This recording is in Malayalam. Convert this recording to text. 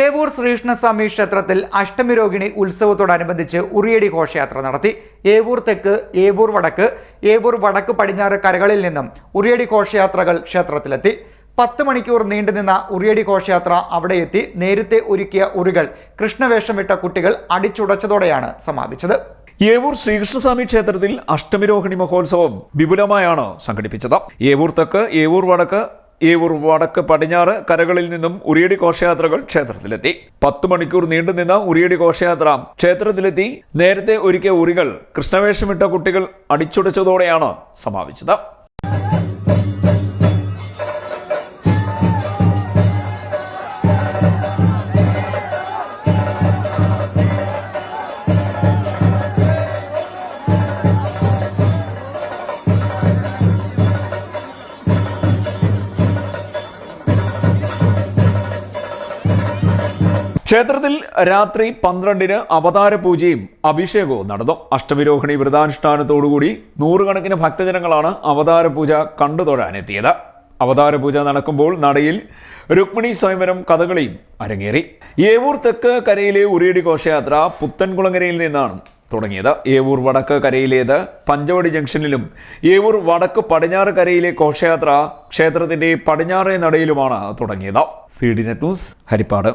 ഏവൂർ ശ്രീകൃഷ്ണസ്വാമി ക്ഷേത്രത്തിൽ അഷ്ടമി രോഹിണി ഉത്സവത്തോടനുബന്ധിച്ച് ഉറിയടി ഘോഷയാത്ര നടത്തി. ഏവൂർ തെക്ക് ഏവൂർ വടക്ക് ഏവൂർ വടക്ക് പടിഞ്ഞാറ് കരകളിൽ നിന്നും ഉറിയടി ഘോഷയാത്രകൾ ക്ഷേത്രത്തിലെത്തി. പത്ത് മണിക്കൂർ നീണ്ടുനിന്ന ഉറിയടി ഘോഷയാത്ര അവിടെ എത്തി. നേരത്തെ ഒരുക്കിയ ഉറികൾ കൃഷ്ണവേഷമിട്ട കുട്ടികൾ അടിച്ചുടച്ചതോടെയാണ് സമാപിച്ചത്. ഏവൂർ ശ്രീകൃഷ്ണസ്വാമി ക്ഷേത്രത്തിൽ അഷ്ടമിരോഹിണി മഹോത്സവം വിപുലമായാണ് സംഘടിപ്പിച്ചത്. ഏവൂർ തെക്ക് ഏവൂർ വടക്ക് ഏവൂർ വടക്ക് പടിഞ്ഞാറ് കരകളിൽ നിന്നും ഉറിയടി ഘോഷയാത്രകൾ ക്ഷേത്രത്തിലെത്തി. പത്ത് മണിക്കൂർ നീണ്ടുനിന്ന ഉറിയടി ഘോഷയാത്ര ക്ഷേത്രത്തിലെത്തി. നേരത്തെ ഒരുക്കിയ ഉറികൾ കൃഷ്ണവേഷമിട്ട കുട്ടികൾ അടിച്ചുടച്ചതോടെയാണ് സമാപിച്ചത്. ക്ഷേത്രത്തിൽ രാത്രി പന്ത്രണ്ടിന് അവതാര പൂജയും അഭിഷേകവും നടന്നു. അഷ്ടമിരോഹിണി വ്രതാനുഷ്ഠാനത്തോടുകൂടി നൂറുകണക്കിന് ഭക്തജനങ്ങളാണ് അവതാര പൂജ കണ്ടു തൊഴാനെത്തിയത് അവതാര പൂജ നടക്കുമ്പോൾ നടയിൽ രുക്മിണി സ്വയംവരം കഥകളിയും അരങ്ങേറി. ഏവൂർ തെക്ക് കരയിലെ ഉറിയടി ഘോഷയാത്ര പുത്തൻകുളങ്ങരയിൽ നിന്നാണ് തുടങ്ങിയത്. ഏവൂർ വടക്ക് കരയിലേത് പഞ്ചവടി ജംഗ്ഷനിലും ഏവൂർ വടക്ക് പടിഞ്ഞാറ് കരയിലെ ഘോഷയാത്ര ക്ഷേത്രത്തിന്റെ പടിഞ്ഞാറേ നടയിലുമാണ് തുടങ്ങിയത്. C D net news Haripad.